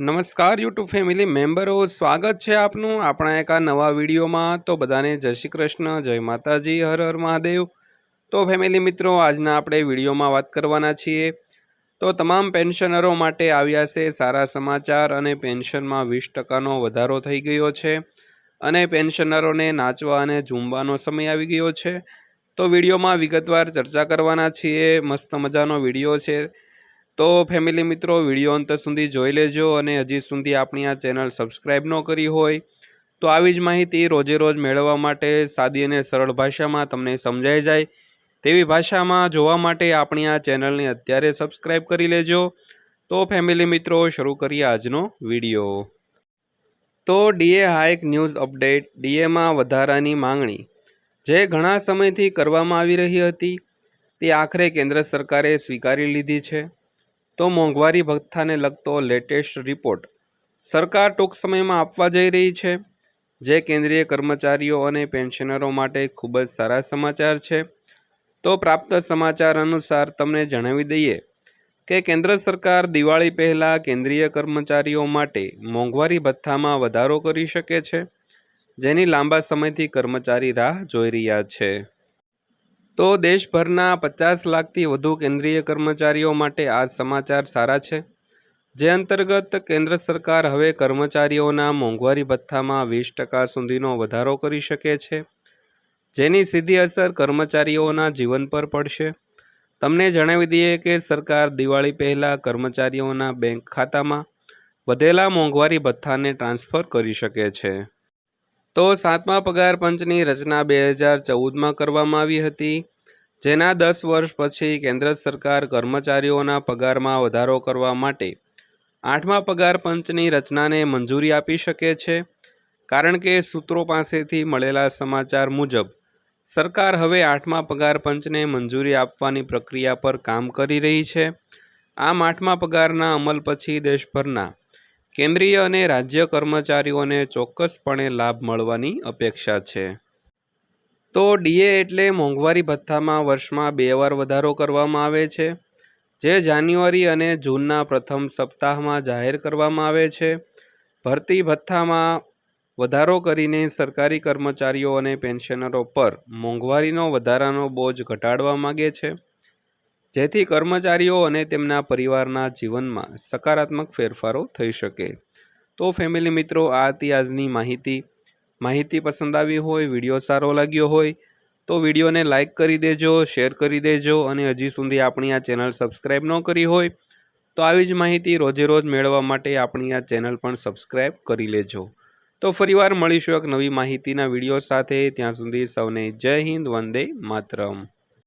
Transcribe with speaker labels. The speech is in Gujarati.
Speaker 1: નમસ્કાર યુટ્યુબ ફેમિલી મેમ્બરો સ્વાગત છે આપનું આપણા એક આ નવા વિડીયોમાં. તો બધાને જય શ્રી કૃષ્ણ, જય માતાજી, હર હર મહાદેવ. તો ફેમિલી મિત્રો, આજના આપણે વિડીયોમાં વાત કરવાના છીએ. તો તમામ પેન્શનરો માટે આવ્યા છે સારા સમાચાર અને પેન્શનમાં વીસ ટકાનો વધારો થઈ ગયો છે. અને પેન્શનરોને નાચવા અને ઝૂમવાનો સમય આવી ગયો છે. તો વિડીયોમાં વિગતવાર ચર્ચા કરવાના છીએ. મસ્ત મજાનો વીડિયો છે. તો ફેમિલી મિત્રો વીડિયો અંત સુધી જોઈ લેજો અને હજી સુધી આપણી આ ચેનલ સબસ્ક્રાઈબ ન કરી હોય તો આવી જ માહિતી રોજે રોજ મેળવવા માટે સાદી અને સરળ ભાષામાં તમને સમજાઈ જાય. તેવી ભાષામાં જોવા માટે આપણી આ ચેનલને અત્યારે સબસ્ક્રાઈબ કરી લેજો. તો ફેમિલી મિત્રો, શરૂ કરીએ આજનો વીડિયો તો ડીએ હાઇક ન્યૂઝ અપડેટ ડીએમાં વધારાની માંગણી. જે ઘણા સમયથી કરવામાં આવી રહી હતી, તે આખરે કેન્દ્ર સરકારે સ્વીકારી લીધી છે. તો મોંઘવારી ભથ્થાને લગતો લેટેસ્ટ રિપોર્ટ સરકાર ટૂંક સમયમાં આપવા જઈ રહી છે. જે કેન્દ્રીય કર્મચારીઓ અને પેન્શનરો માટે ખૂબ જ સારા સમાચાર છે. તો પ્રાપ્ત સમાચાર અનુસાર તમને જણાવી દઈએ કે કેન્દ્ર સરકાર દિવાળી પહેલાં કેન્દ્રીય કર્મચારીઓ માટે મોંઘવારી ભથ્થામાં વધારો કરી શકે છે. જેની લાંબા સમયથી કર્મચારી રાહ જોઈ રહ્યા છે. તો દેશભરના પચાસ લાખથી વધુ કેન્દ્રીય કર્મચારીઓ માટે આ સમાચાર સારા છે. જે અંતર્ગત કેન્દ્ર સરકાર હવે કર્મચારીઓના મોંઘવારી ભથ્થામાં વીસ ટકા સુધીનો વધારો કરી શકે છે. જેની સીધી અસર કર્મચારીઓના જીવન પર પડશે. તમને જણાવી દઈએ કે સરકાર દિવાળી પહેલાં કર્મચારીઓના બેંક ખાતામાં વધેલા મોંઘવારી ભથ્થાને ટ્રાન્સફર કરી શકે છે. તો સાતમા પગાર પંચની રચના બે હજાર ચૌદમાં કરવામાં આવી હતી. જેના દસ વર્ષ પછી કેન્દ્ર સરકાર કર્મચારીઓના પગારમાં વધારો કરવા માટે આઠમા પગાર પંચની રચનાને મંજૂરી આપી શકે છે. કારણ કે સૂત્રો પાસેથી મળેલા સમાચાર મુજબ, સરકાર હવે આઠમા પગાર પંચને મંજૂરી આપવાની પ્રક્રિયા પર કામ કરી રહી છે. આમ આઠમા પગારના અમલ પછી દેશભરના કેન્દ્રીય અને રાજ્ય કર્મચારીઓને ચોક્કસપણે લાભ મળવાની અપેક્ષા છે. તો ડીએ એટલે મોંઘવારી ભથ્થામાં વર્ષમાં બે વાર વધારો કરવામાં આવે છે, જે જાન્યુઆરી અને જૂનના પ્રથમ સપ્તાહમાં જાહેર કરવામાં આવે છે. ભરતી ભથ્થામાં વધારો કરીને સરકારી કર્મચારીઓ અને પેન્શનરો પર મોંઘવારીનો વધારાનો બોજ ઘટાડવા માગે છે. જેથી કર્મચારીઓ અને તેમના પરિવારના જીવનમાં સકારાત્મક ફેરફારો થઈ શકે. તો ફેમિલી મિત્રો, આ હતી આજની માહિતી. માહિતી પસંદ આવી હોય, વીડિયો સારો લાગ્યો હોય, તો વિડીયોને લાઇક કરી દેજો, શેર કરી દેજો અને હજી સુધી આપણી આ ચેનલ સબસ્ક્રાઈબ ન કરી હોય, તો આવી જ માહિતી રોજે રોજ મેળવવા માટે આપણી આ ચેનલ પણ સબસ્ક્રાઈબ કરી લેજો. તો ફરીવાર મળીશું એક નવી માહિતીના વીડિયો સાથે. ત્યાં સુધી સૌને જય હિન્દ, વંદે માતરમ.